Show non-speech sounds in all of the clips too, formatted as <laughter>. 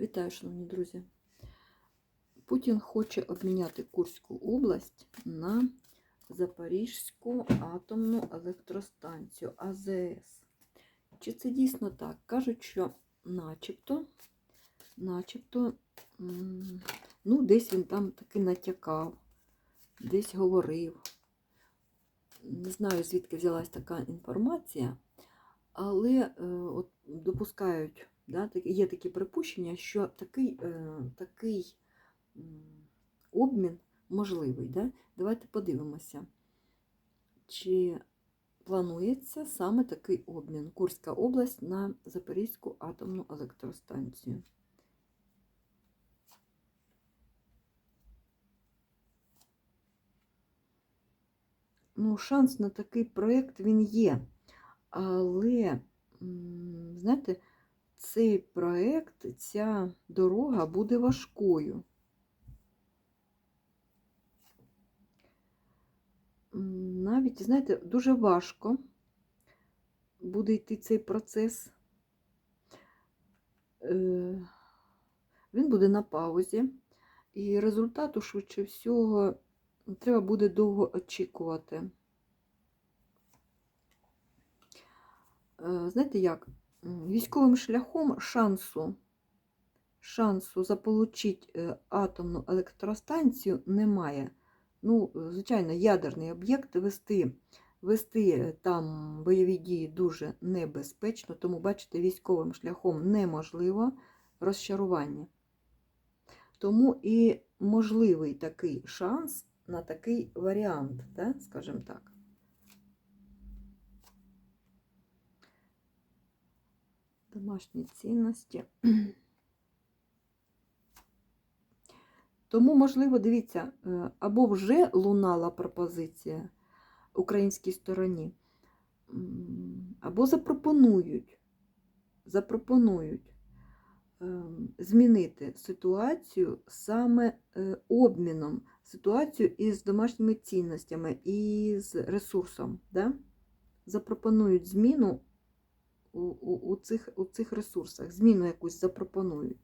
Вітаю, шановні друзі. Путін хоче обміняти Курську область на Запорізьку атомну електростанцію АЗС. Чи це дійсно так? Кажуть, що начебто, начебто, ну, десь він там таки натякав, десь говорив. Не знаю, звідки взялась така інформація, але е, от, допускають, да, є такі припущення, що такий, е, такий обмін можливий. Да? Давайте подивимося, чи планується саме такий обмін Курська область на Запорізьку атомну електростанцію. Ну, шанс на такий проєкт він є. Але, знаєте, цей проєкт, ця дорога буде важкою. Навіть, знаєте, дуже важко буде йти цей процес. Е, Він буде на паузі, і результату, швидше всього, треба буде довго очікувати. Е, Знаєте як? Військовим шляхом шансу, шансу заполучити атомну електростанцію немає. Ну, е, звичайно, ядерний об'єкт вести, вести е, там бойові дії дуже небезпечно, тому, бачите, військовим шляхом неможливо розчарування. Тому і можливий такий шанс на такий варіант, да? скажімо так. Домашні цінності. <clears throat> Тому, можливо, дивіться, е, або вже лунала пропозиція українській стороні, або запропонують, запропонують ем, змінити ситуацію саме е, обміном, ситуацію із домашніми цінностями і з ресурсом. Да? Запропонують зміну у, у, у, цих, у цих ресурсах, зміну якусь запропонують.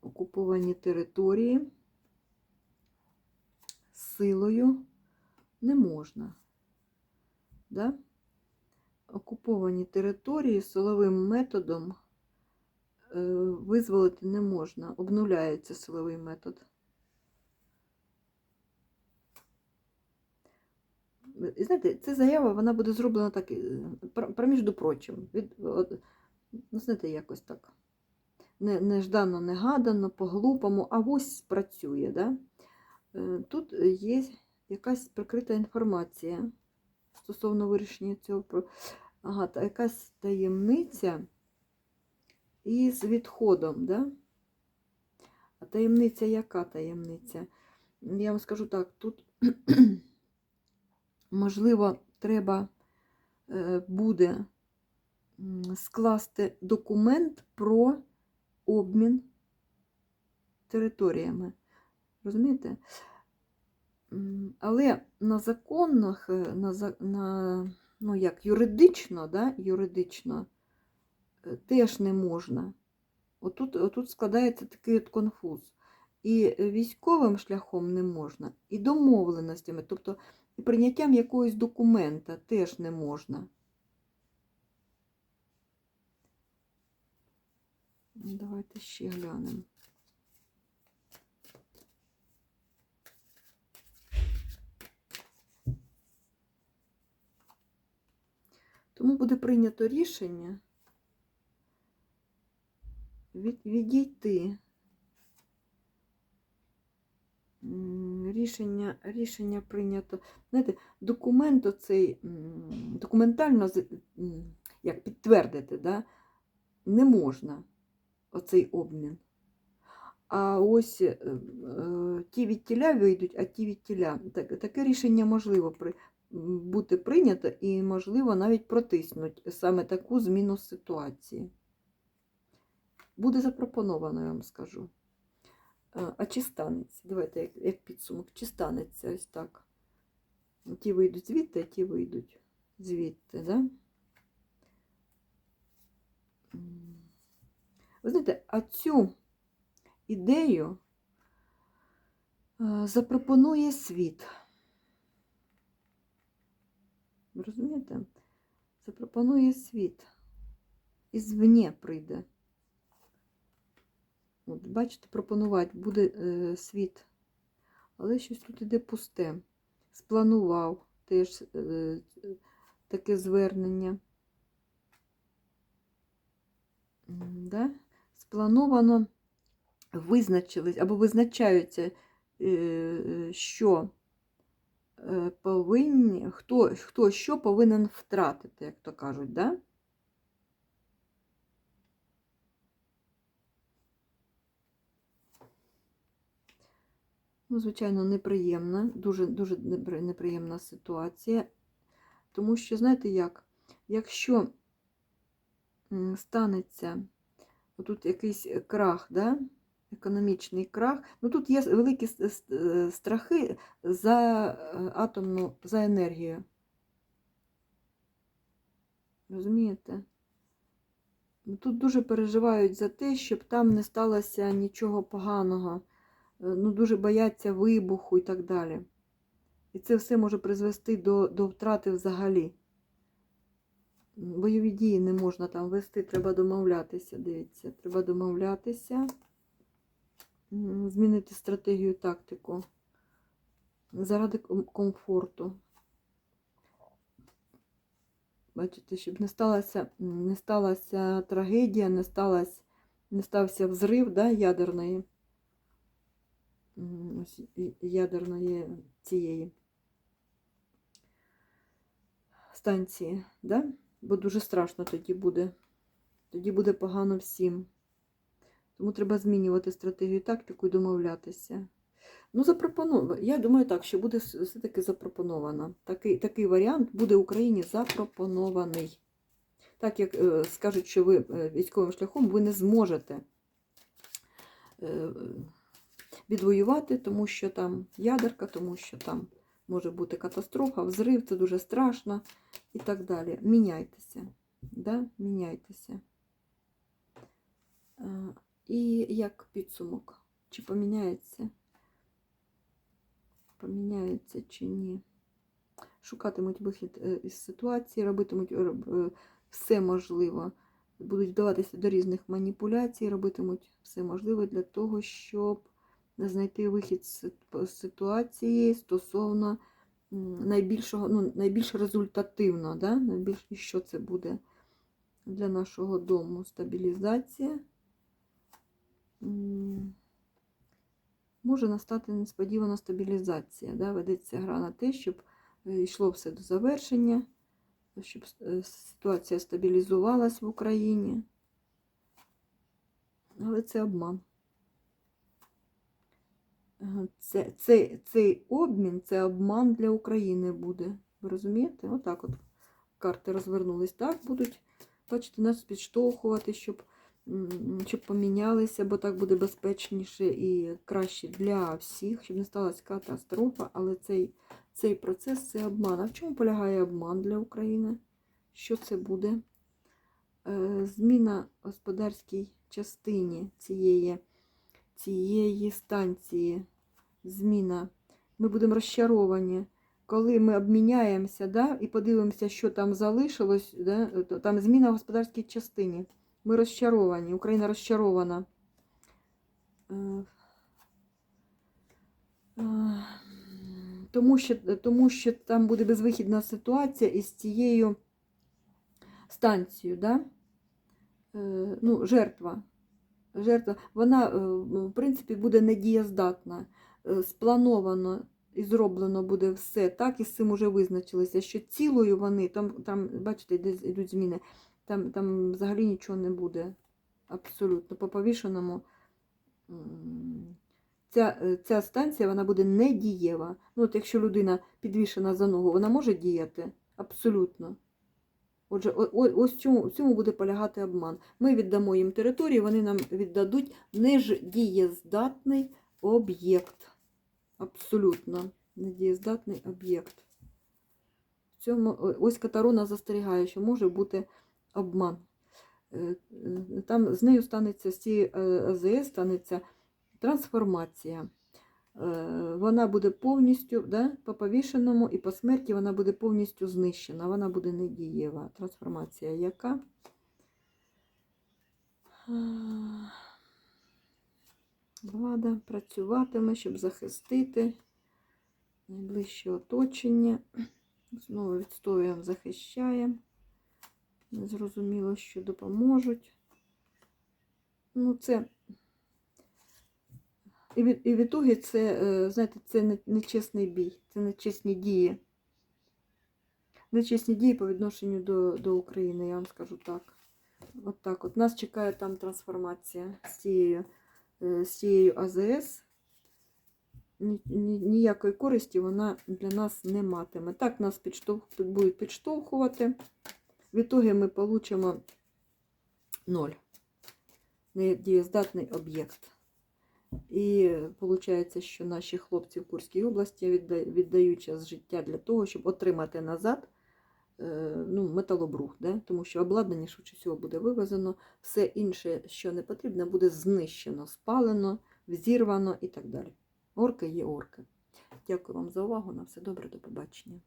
Окуповані території силою не можна. Да? Окуповані території силовим методом е, визволити не можна. Обнуляється силовий метод. І знаєте, ця заява вона буде зроблена так, е, про, про між прочим, від, ну, знаєте, якось так. Не, неждано, негадано, по-глупому, а ось працює. Да? Е, Тут є якась прикрита інформація стосовно вирішення цього. Ага, та якась таємниця із відходом. Да? А таємниця яка таємниця? Я вам скажу так, тут, можливо, треба е, буде скласти документ про обмін територіями. Розумієте? Але на законах, е, на, на ну як, юридично, да, юридично е, теж не можна. Отут, отут складається такий от конфуз. І військовим шляхом не можна, і домовленостями, тобто прийняттям якогось документа теж не можна. Ну, Давайте ще глянемо. Тому буде прийнято рішення від, відійти. Рішення, рішення прийнято. Знаєте, документ оцей документально як підтвердити, да, не можна оцей обмін. А ось е, е, ті від тіля вийдуть, а ті від тіля. Так, таке рішення можливо при, бути прийнято і, можливо, навіть протиснуть саме таку зміну ситуації. Буде запропоновано, я вам скажу. А чи станеться? Давайте як, як підсумок, чи станеться ось так. Ті вийдуть звідти, а ті вийдуть звідти, да? Ви знаєте, а цю ідею запропонує світ. Розумієте? Запропонує світ. Ізвне прийде. От, бачите, пропонувати буде е, світ. Але щось тут іде пусте. Спланував теж е, таке звернення. Да? Сплановано визначились або визначаються, е, що е, повинні, хто, хто що повинен втратити, як то кажуть, да? Ну, звичайно, неприємна, дуже, дуже неприємна ситуація. Тому що, знаєте як, якщо станеться отут якийсь крах, да? економічний крах, ну тут є великі е, страхи за е, атомну, за енергію. Розумієте? Тут дуже переживають за те, щоб там не сталося нічого поганого. Е, Ну, дуже бояться вибуху і так далі. І це все може призвести до, до втрати взагалі. Бойові дії не можна там вести, треба домовлятися, дивіться, треба домовлятися, змінити стратегію, тактику заради комфорту. Бачите, щоб не сталася, не сталася трагедія, не, сталася, не стався взрив да, ядерної, ось ядерної цієї станції, да? бо дуже страшно тоді буде. Тоді буде погано всім. Тому треба змінювати стратегію тактику і домовлятися. Ну, запропоновано. Я думаю так, що буде все-таки запропоновано. Такий, такий варіант буде Україні запропонований. Так як е, скажуть, що ви е, військовим шляхом ви не зможете е, відвоювати, тому що там ядерка, тому що там може бути катастрофа, взрив, це дуже страшно і так далі. Міняйтеся. Да? Міняйтеся. І як підсумок? Чи поміняється? Поміняється чи ні? Шукатимуть вихід е, із ситуації, робитимуть е, е, все можливе, будуть вдаватися до різних маніпуляцій, робитимуть все можливе для того, щоб знайти вихід з ситуації стосовно найбільшого, ну, найбільш результативно, да? найбільш, що це буде для нашого дому стабілізація. Може настати несподівана стабілізація. Да? Ведеться гра на те, щоб е, йшло все до завершення, щоб е, ситуація стабілізувалась в Україні. Але це обман. Це, це, цей обмін це обман для України буде. Ви розумієте? Отак от карти розвернулись. Так будуть, бачите, нас підштовхувати, щоб, щоб помінялися, бо так буде безпечніше і краще для всіх, щоб не сталася катастрофа. Але цей, цей процес це обман. А в чому полягає обман для України? Що це буде? Е, Зміна господарській частині цієї, цієї станції. Зміна. Ми будемо розчаровані. Коли ми обміняємося да, і подивимося, що там залишилось, да, то там зміна в господарській частині. Ми розчаровані, Україна розчарована. Е, е, Тому що, тому що там буде безвихідна ситуація із цією станцією. Да? Е, Ну, жертва. Жертва, вона, в принципі, буде недієздатна. Е, Сплановано і зроблено буде все так, і з цим уже визначилися, що цілою вони, там, там бачите, де йдуть зміни, там, там взагалі нічого не буде. Абсолютно. По повішеному ця, е, ця станція вона буде недієва. Ну, от якщо людина підвішена за ногу, вона може діяти? Абсолютно. Отже, ось в цьому, цьому буде полягати обман. Ми віддамо їм територію, вони нам віддадуть недієздатний об'єкт. Абсолютно недієздатний об'єкт. В цьому ось Катарона застерігає, що може бути обман. е, е, там з нею станеться, з цією е, АЗС станеться трансформація. Е, Вона буде повністю да, по повішеному і по смерті вона буде повністю знищена, вона буде недієва. Трансформація яка? Влада працюватиме, щоб захистити найближче оточення. Знову відстоюємо, захищаємо. Незрозуміло, що допоможуть. Ну, це. І від, і в ітогі це, е, знаєте, це не- нечесний бій, це нечесні дії. Нечесні дії по відношенню до, до України, я вам скажу так. От так от. Нас чекає там трансформація з цією, з цією АЗС. Ні, ні- ніякої користі вона для нас не матиме. Так нас підштовх, будуть підштовхувати. В ітогі ми получимо ноль. Недієздатний об'єкт. І виходить, що наші хлопці в Курській області віддають час життя для того, щоб отримати назад е, ну, металобрух, да? тому що обладнання швидше всього буде вивезено, все інше, що не потрібно, буде знищено, спалено, взірвано і так далі. Орки є орки. Дякую вам за увагу. На все добре, до побачення.